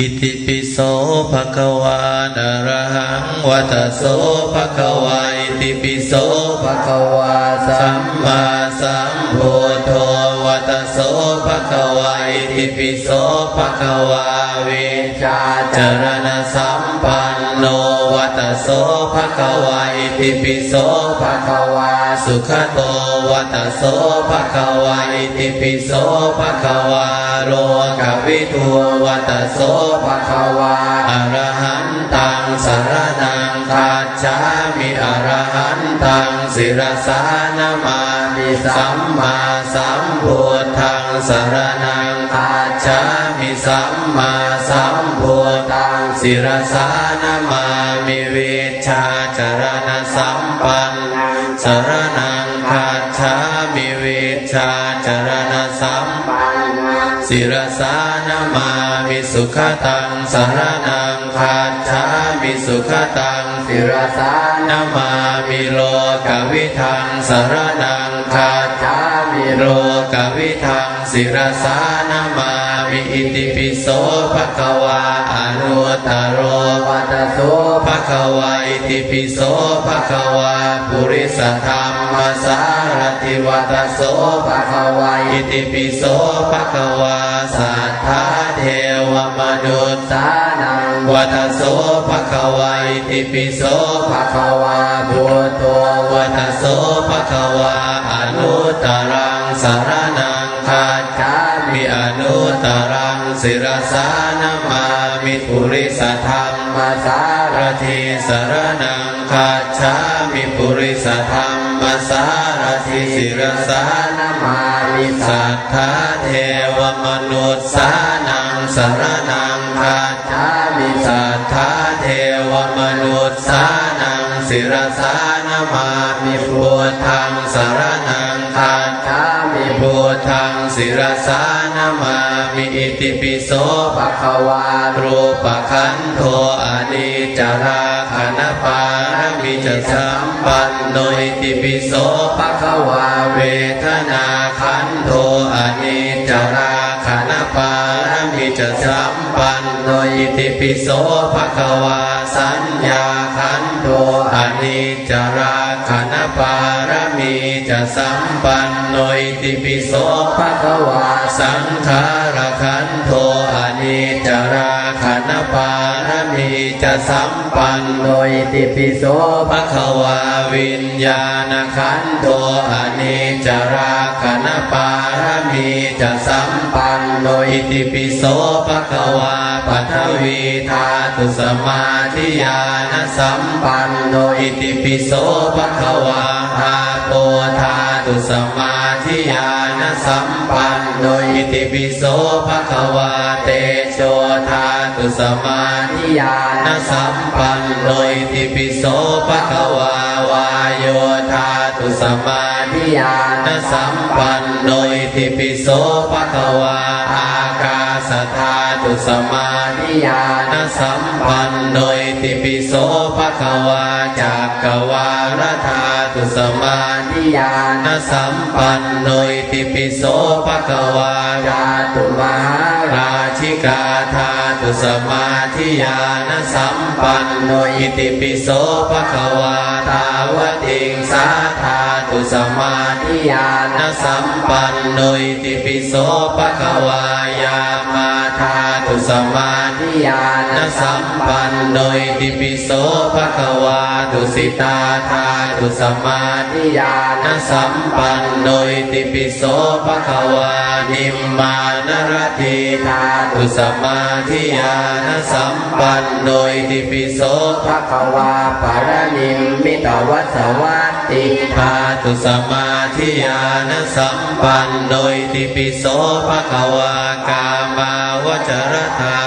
อิติปิโสภะคะวานะระหังวัตโสภะคะวาอิติปิโสภะคะวาสัมมาสัมพุทโธวัตโสภะคะวาอิติปิโสภะคะวาเวชาจจารณสัมปัน โนวัตโสภะคะวาอิติปิโสภะคะวาสุขโตวัตโสภะคะวาอิติปิโสภะคะวาโลกวิทูวัตโสภะคะวาอรหันตังสารนังคัจามิอรหันตังศิรสานมามิ สัมมาสัมพุทธังสารนังคัจฉามิสัมมาสัมพุทธังศิรสานมามิวิชชาจารณสัมปันสารนังคัจฉามิวิชชาจารณสัมปันศิรสานมามิสุขตังสารนังคาชามิสุขตัง สิรสานามามิโลกวิทังสารนังคาชามิโลกวิทังศิรสานามามิอิติปิโสภะคะวาอนุตตโรวัตโสภะคะวาอิติปิโสภะคะวาปุริสธรรมสารติวัตโสภะคะวาอิติปิโสภะคะวาสัทธาเทว มนุษสานังวัตโสภะคะวาอิติปิโสภะคะวาพุทโธวัตโสภะคะวาอนุตรังสารนังคาจามิอนุตรังศิรสานมามิปุริสธรรมสารทีสารนังคาชามิปุริสธรรมสารทิศิรสานามามิสัทธาเทวมนุษสาน สารนังคาชามิสัทธาเทวมนุษย์สานังศิรสานามามิพุทธังสารนังคาชามิพุทธังศิรสานามามิอิติปิโสภะคะวารูปขันโทอนิจจาราคณปารมิจสัมปันโนอิติปิโสภะคะวาเวทนาขันโทอนิจจารา มิจสัมปันโนยิติปิโสภะคะวาสัญญาขันโทอนิจจาราคณปารมีจะสัมปันโนยิติปิโสภะคะวาสังขารขันโทอนิจจาราขันปารมี จะสัมปันโนโดยติปิโสภะคะวาวิญญาณขันโทอนิจจาราขันปารมีจะสัมปันโนอิติปิโสภะคะวาปัทวีธาตุสมาธิญาณสัมปันโนอิติปิโสภะคะวาอาโปธาตุสมาธิญาณสัมปันโนอิติปิโสภะคะวาเตโชธาตุสมาธิยาญาณสัมปันโนอิติปิโสภะคะวาวายโยธาตุสมาธินิยาญาณสัมปันโนอิติปิโสภะคะวาอากาสธาตุสมาธินิยาญาณสัมปันโนอิติปิโสภะคะวาจักกวาลธาตุสมาธินิยาญาณสัมปันโนอิติปิโสภะคะวาจาตุมหาราชิกาธา ตุสมาธิญาณสัมปันโนอิติปิโสภะคะวาตาวติงสาธา ตุสมาธิญาณสัมปันโนอิติปิโสภะคะวายามาธาตุสมาธิญาณสัมปันโนอิติปิโสภะคะวาตุสิตาธาตุสมาธิญาณสัมปันโนอิติปิโสภะคะวานิมมานรติธาตุสมาธิญาณสัมปันโนอิติปิโสภะคะวาปารณิมมิตวัสวัต ติธาตุสมาธิญาณสัมปันโนยติปิโสภะคะวากามาวจรธา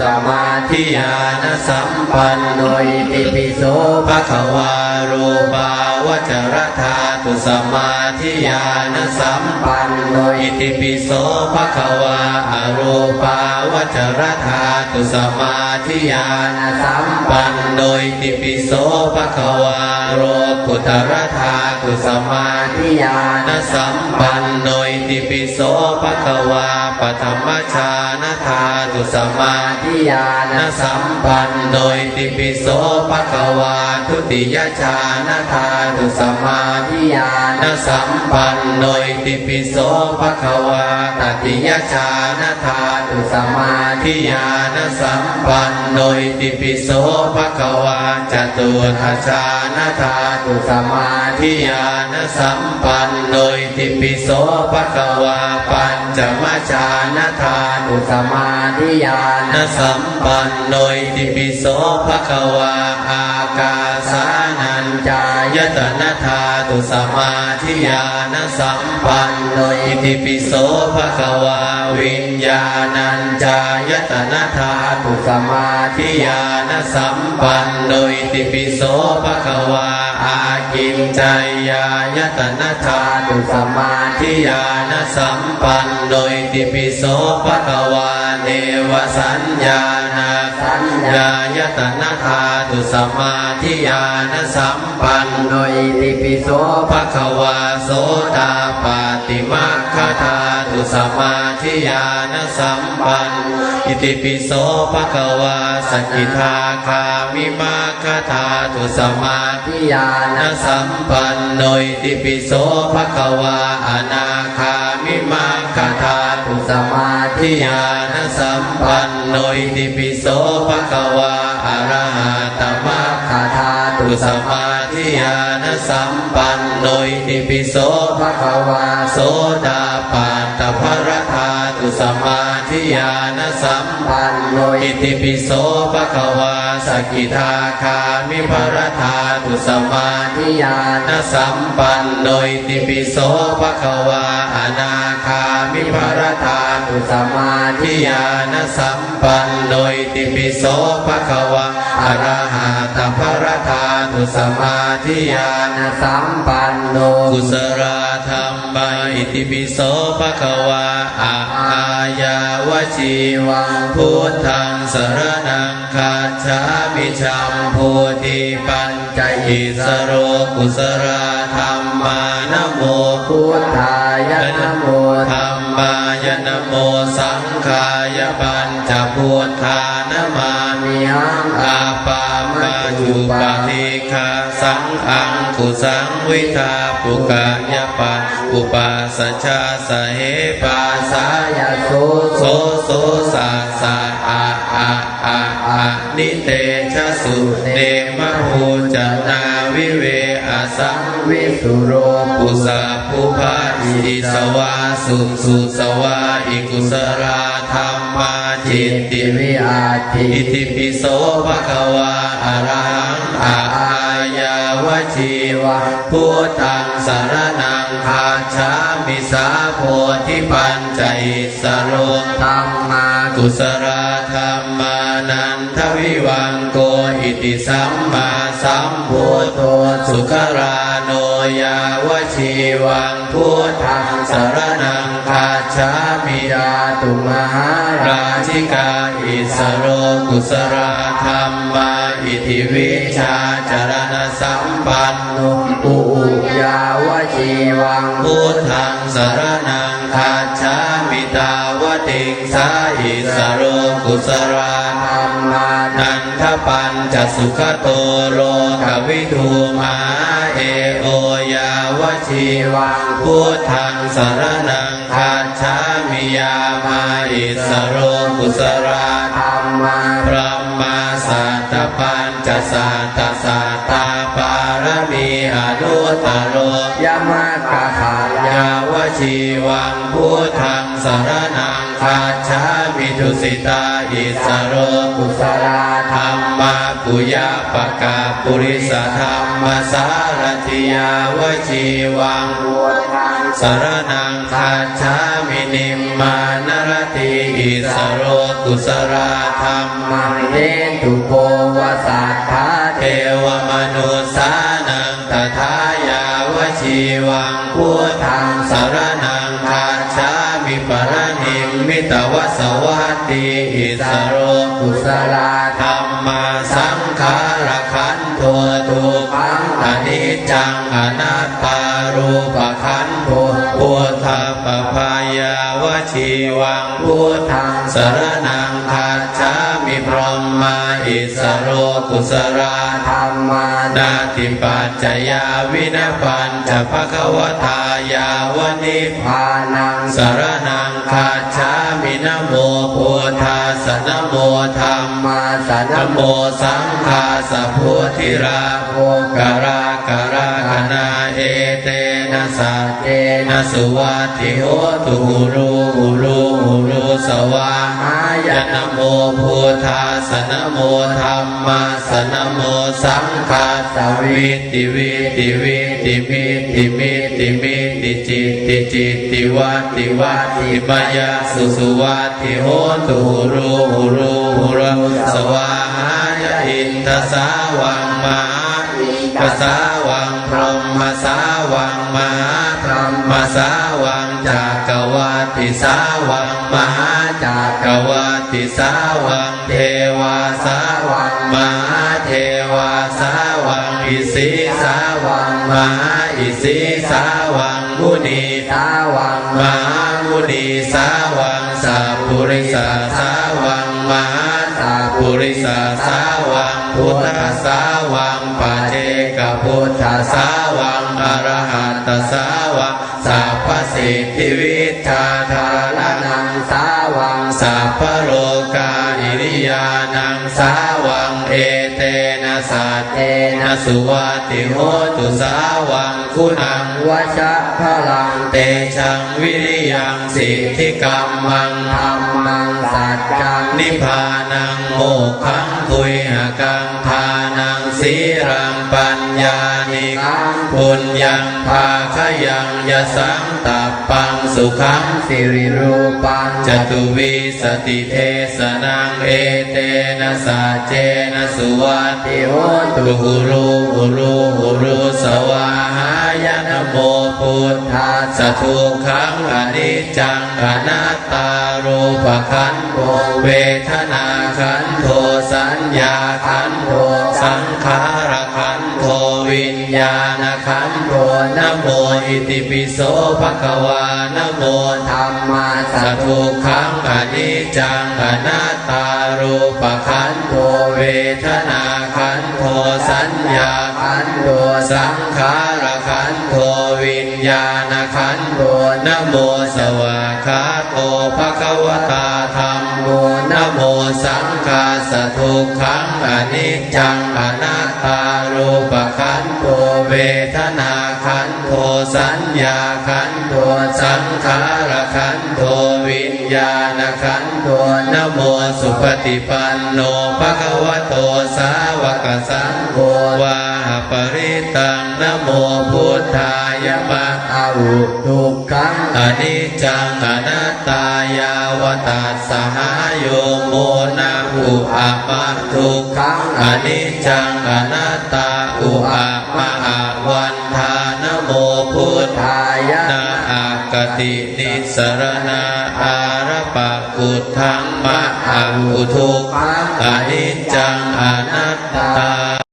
สมาธิญาณสัมปันโนโดยติปิโสภะคะวารูปาวจรธาตุสมา ธิญาณสัมปันโนอิติปิโสภะคะวาอรูปาวัจรธาตุสมาธิญาณสัมปันโดยติปิโสภะคะวาโรกุตรธาตุสมาทิญาณสัมปันโน ติปิโสภะคะวาปฐมฌานธาตุสมาทิยานสัมปันโดยติปิโสภะคะวาทุติยฌานธาตุสมาทิยานนสัมปันโดยติปิโสภะคะวาตติยฌานธาตุสมาธิทิยานสัมปันโดยติปิโสภะคะวาจตุทัชานธาตุสมาธิทิยานสัมปันโดยติปิโสภะคะวาปัญจมฌานธาตุสมาธิยานสัมปันโดยติปิโสภะคะวาอากาสานัญจายตนะธาตุสมาธิยานสัมปันโดยติปิโสภะคะวาวิญญาณัญจายตนะธาตุสมาธิทิยานสัมปันโดยติปิโสภะคะวาอากินใจายายตนะธาตุสมา ธิทิยานสัมปันโดยติปิโสภะคะวาเนวสัญญาณสัญญาญาตนะธาตุสมาธิยานสัมปันโดยติปิโสภะคะวาโสตาปาติมาคคธา ตุสมาธิยานสัมปันอิติปิโสภะคะวาสกกิทาคามิมัคคธาตุสมาธิทิยานสัมปันโดยติปิโสภะคะวาอนาคามิมัคคธาตุสมาธิทิยานสัมปันโนอิติปิโสภะคะวาอะรหะตมะคาถาตุสมาธิยานสัมปันโนอิติปิโสภะคะวาโสดาปัต ตภรธาตุสมาธิยานสัมปันโดยอิติปิโสภะคะวาสกิทาคามิภรธาตุสมาธิทิยานสัมปันโนอิติปิโสภะคะวาอนาคา มิภรธาตุสมาธิทิยานสัมปันโดยติปิโสภะคะวะอะระหะตภรธาตุสมาธิยานสัมปันโนกุศลธรรมะอิติปิโสภะคะวะอะอายาวชีวังพุทธังสรนังคาชามิชัมพูติปัญจอิสโรกุศล ธรรมานโมพุทธายะนโมธรรมายนโมสังขายปัญจพุทธานามามิหังอาปา จุปาทิคาสังอังกุสังวิทาปุกายปะอุปาสัชาสเหปาสายะโสโสโสสาสาอาอาอาอานิเตชะสุเนมะภูจนาวิเวอาสังวิสุโรกุสาภูพาอิสวาสุสุสวาอิกุสราธรรมา จิตติวิอาทิอิติปิโสภะคะวาอะระหังอายาวชีวะพุทธังสารนังคาชามิสาโพธิปัญจอิสโรธรรมากุสราธรรมา วิวังโกอิติสัมมาสัมพุทโธสุขราโนยาวชีวังพุทธังสารนังคาชามิยาตุมหาราชิกาอิสโรกุสราธรรมาอิทิวิชาจารณสัมปันโนอุยาวชีวังพุทธังสารนังคาชามิตาวติงสาอิสโรกุสรา นันทปัญจสุขโตโลกวิทูมาเอโอยาวชีวังพุทธังสารนังคาชามิยามาอิสโรกุสราธรรมาพระมาสัตตปัญจสัตตสัตตาปารมีอนุตตโรยามากะขายยาวชีวังพุทธังสารนัง คาชามิทุสิตาอิสโรกุศลาธรรมาปุยะปะกาปุริสธรรมสารติยาวชีวังพุทธังสารนังคาชามินิมมานรติอิสโรกุสราธรรมังเดตุโกวสัทธาเทวมนุสานังตถายาวชีชีวังพุทธัง ตวสวัสดีอิสโรกุสลาธรรมาสังขารขันตัวทุกขังอนิจจังอนัตตารูปขันโทพุทธปภายาวชีวังพุทธังสรนังคา สโรกุสราธรรมานาติปัจจยาวินาปัญจภควทายาวนิพพานังสารนังคาชามินโมพุทธาสนโมธรรมาสนโมสังฆาสพุทธิราโภการาการาคณาเอต นะสัจเจนะสุวัติโหตุหูรูหูรูหูรูสวาหายนะโมพุทธาสนะโมธรรมาสนะโมสังฆาสวิติวิติวิติมิติมิติมิติจิตติจิตติวัติวัติมายาสุสุวัติโหตุหูรูหูรูหูรูสวาหายอินทสาวังมหาภาษาวัง มสาวังมหาพรหมสาวังจักรวัติสาวังมหาจักรวัติสาวังเทวาสาวังมหาเทวาสาวังอิสิสาวังมหาอิสิสาวังมุนีสาวังมหามุนีสาวังสัพพุริสาสาวังมหาสัพพุริสาสาวังพุทธสาวัง พุทธสาวังอรหัตสาวังสัพพสิทธิวิชาธารละนังสาวังสัพพโลกาอิริยานังสาวังเอเตนะสัจเจนะสุวัติโหตุสาวังคุณังวชะพลังเตชังวิริยังสิทธิกรรมังธรรมังสัจจังนิพพานังโมกขังคุยหกังทา สีรังปัญญานิกังปุญญังภาคยังยสังตัปปัง สุขังสิริรูปังจตุวิสติเทสนังเอเตนะสัจเจนะสุวัติติโหตุตุหุรูหุรูหุรูสวาหายนะโมพุทธาสทุขังอนิจจังอนัตตารูปขันโธเวทนาขันโทสัญญาขันโทสังขารขันโท วิญญาณขันโทนโมอิติปิโสภะคะวานโมธรรมาสัทุกขังอนิจจังอนัตตารูปขันโทเวทนาขันโทสัญญาขันโทสังขารขันโทวิญญาณขันโทนโมสวากขาโตภะคะวตาธรรมโมนโมสัง คาสทุกขังอนิจจังอนัตตารูปขันโทเวทนาขันโทสัญญาขันโทสังขารขันโทวิญญาณขันโทนโมสุปฏิปันโนภะคะวะโตสาวกสังโฆวา ปริตังนโมพุทธายมะอาวุทุกขังอนิจจังอนัตตายาวตัสสหายโยโมนะอุอะปะทุกขังอนิจจังอนัตตาอุอะมะอะวันทานโมพุทธายะนาอากตินิสรณาอารปะกุทังมะอะอุทุกขังอนิจจังอนัตตา